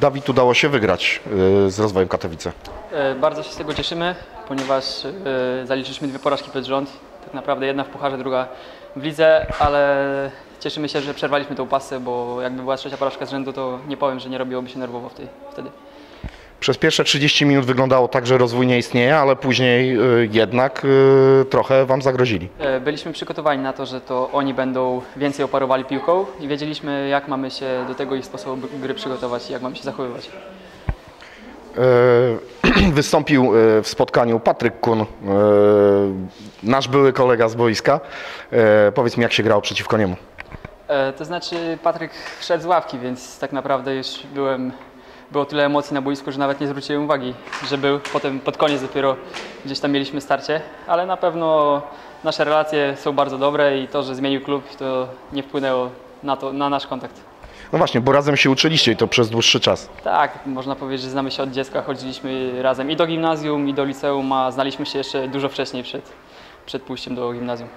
Dawid udało się wygrać y, z rozwojem Katowice. E, Bardzo się z tego cieszymy, ponieważ e, zaliczyliśmy dwie porażki pod rząd. Tak naprawdę jedna w pucharze, druga w lidze, ale cieszymy się, że przerwaliśmy tą pasę, bo jakby była trzecia porażka z rzędu, to nie powiem, że nie robiłoby się nerwowo wtedy. Przez pierwsze 30 minut wyglądało tak, że rozwój nie istnieje, ale później y, jednak y, trochę Wam zagrozili. E, Byliśmy przygotowani na to, że to oni będą więcej oparowali piłką i wiedzieliśmy, jak mamy się do tego ich sposobu gry przygotować i jak mamy się zachowywać. Y, Wystąpił y, w spotkaniu Patryk Kun, nasz były kolega z boiska. Powiedz mi, jak się grało przeciwko niemu. E, To znaczy Patryk wszedł z ławki, więc tak naprawdę już byłem, było tyle emocji na boisku, że nawet nie zwróciłem uwagi, że był. Potem pod koniec dopiero gdzieś tam mieliśmy starcie, ale na pewno nasze relacje są bardzo dobre i to, że zmienił klub, to nie wpłynęło na, to, na nasz kontakt. No właśnie, bo razem się uczyliście i to przez dłuższy czas. Tak, można powiedzieć, że znamy się od dziecka, chodziliśmy razem i do gimnazjum, i do liceum, a znaliśmy się jeszcze dużo wcześniej przed, przed pójściem do gimnazjum.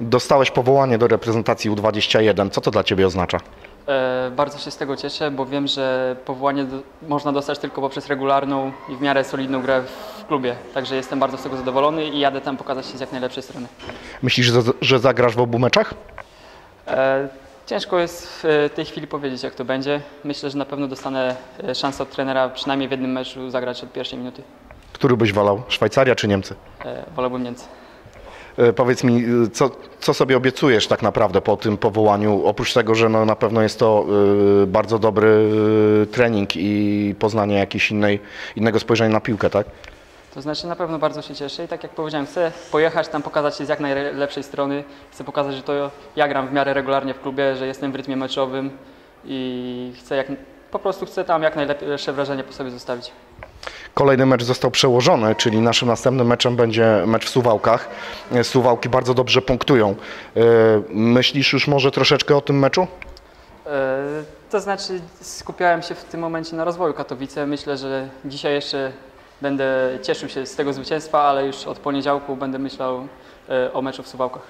Dostałeś powołanie do reprezentacji U21. Co to dla Ciebie oznacza? E, bardzo się z tego cieszę, bo wiem, że powołanie do, można dostać tylko poprzez regularną i w miarę solidną grę w klubie. Także jestem bardzo z tego zadowolony i jadę tam pokazać się z jak najlepszej strony. Myślisz, że, że zagrasz w obu meczach? E, ciężko jest w tej chwili powiedzieć, jak to będzie. Myślę, że na pewno dostanę e, szansę od trenera przynajmniej w jednym meczu zagrać od pierwszej minuty. Który byś wolał? Szwajcaria czy Niemcy? E, wolałbym Niemcy. E, Powiedz mi, y, co, co sobie obiecujesz tak naprawdę po tym powołaniu? Oprócz tego, że no, na pewno jest to y, bardzo dobry trening i poznanie jakiejś innej, innego spojrzenia na piłkę, tak? To znaczy na pewno bardzo się cieszę i tak jak powiedziałem, chcę pojechać tam, pokazać się z jak najlepszej strony. Chcę pokazać, że to ja gram w miarę regularnie w klubie, że jestem w rytmie meczowym i chcę jak, po prostu chcę tam jak najlepsze wrażenie po sobie zostawić. Kolejny mecz został przełożony, czyli naszym następnym meczem będzie mecz w Suwałkach. Suwałki bardzo dobrze punktują. E, Myślisz już może troszeczkę o tym meczu? E, To znaczy skupiałem się w tym momencie na rozwoju Katowice. Myślę, że dzisiaj jeszcze będę cieszył się z tego zwycięstwa, ale już od poniedziałku będę myślał e, o meczu w Suwałkach.